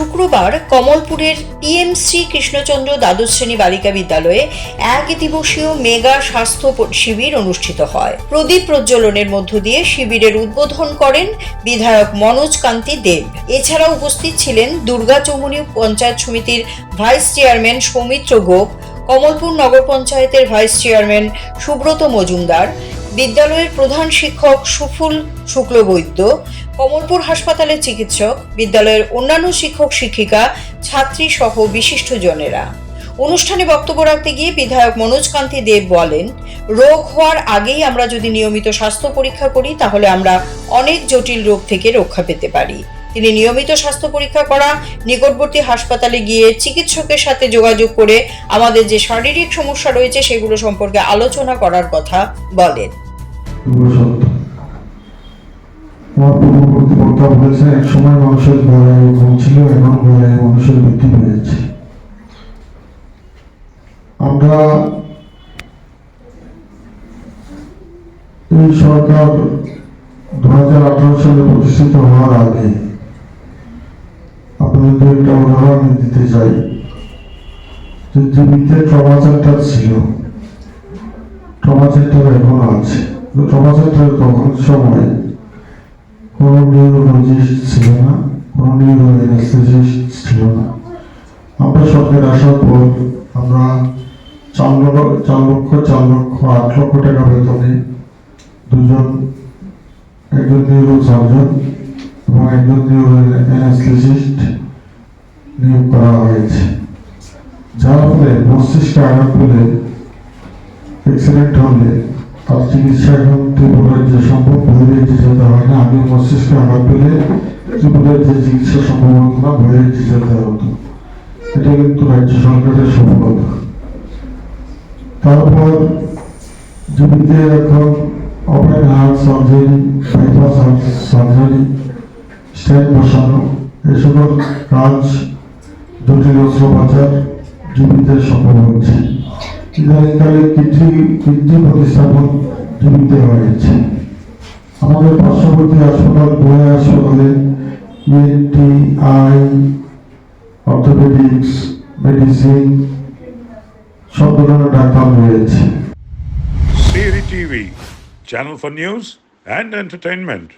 শুক্রবার কমলপুরের পিএমসি কৃষ্ণচন্দ্র দ্বাদশ শ্রেণি বালিকা বিদ্যালয়ে এক দিবসীয় মেগা স্বাস্থ্য শিবির অনুষ্ঠিত হয়। প্রদীপ প্রজ্বলনের মধ্য দিয়ে শিবিরের উদ্বোধন করেন বিধায়ক মনোজ কান্তি দেব। এছাড়া উপস্থিত ছিলেন দুর্গা চৌমুনি পঞ্চায়েত সমিতির ভাইস চেয়ারম্যান সৌমিত্র গোপ, কমলপুর নগর পঞ্চায়েতের ভাইস চেয়ারম্যান সুব্রত মজুমদার বিদ্যালয়ের প্রধান শিক্ষক সুফুল শুক্লবৈদ্য, কমলপুর হাসপাতালের চিকিৎসক, বিদ্যালয়ের অন্যান্য শিক্ষক শিক্ষিকা, ছাত্রী সহ বিশিষ্টজনেরা অনুষ্ঠানে বক্তব্য রাখতে গিয়ে বিধায়ক মনোজ কান্তি দেব বলেন, রোগ হওয়ার আগেই আমরা যদি নিয়মিত স্বাস্থ্য পরীক্ষা করি, তাহলে আমরা অনেক জটিল রোগ থেকে রক্ষা পেতে পারি। তিনি নিয়মিত স্বাস্থ্য পরীক্ষা করা, নিকটবর্তী হাসপাতালে গিয়ে চিকিৎসকের সাথে যোগাযোগ করে আমাদের যে শারীরিক সমস্যা রয়েছে সেগুলো সম্পর্কে আলোচনা করার কথা বলেন। সত্য। আমার পূর্ববর্তী ছিল, এখন গড়াই মানুষের বৃদ্ধি পেয়েছে আমরা এই হাজার আঠারো সালে প্রতিষ্ঠিত হওয়ার আগে আপনাদের দিতে চাই। যে জীবিতে ট্রমা ছিল ট্রমা সেন্টার এখনও আছে। ট্রমা তখন সময় কোনো নিউরোলজিস্ট ছিল না কোনো নিউরো অ্যানেস্থেসিস্ট ছিল না আমরা সরকার আসার পর আমরা চার লক্ষ চার লক্ষ চার লক্ষ আট লক্ষ টাকা বেতনে দুজন একজন নিউরো সার্জন এবং একজন নিউরো অ্যানেস্থেসিস্ট নিয়োগ করা হয়েছে। যার ফলে মস্তিষ্কে আঘাত পেলে অ্যাক্সিডেন্ট হলে তার চিকিৎসা এখন ত্রিপুরার যে সম্ভব বহিরে যেতে হয় না, আগে মস্তিষ্কে আঘাত পেলে ত্রিপুরার যে চিকিৎসা সম্ভব হতো না বহিরে যেতে হতো, এটা কিন্তু রাজ্য সরকারের সফলতা। তারপর জীবিতে এখন open heart surgery, bypass heart surgery stent বসানো সকল কাজ জটিল অস্ত্রোপচার জীবিতে সম্ভব হচ্ছে। ইদানিংকালে কিডনি কিডনি প্রতিস্থাপন জীবিতে হয়েছে আমাদের পার্শ্ববর্তী হাসপাতাল গোয়া হাসপাতালে ইএনটি আই অর্থোপেডিক্স মেডিসিন সব ধরনের ডাক্তার রয়েছে TV, channel for news and entertainment.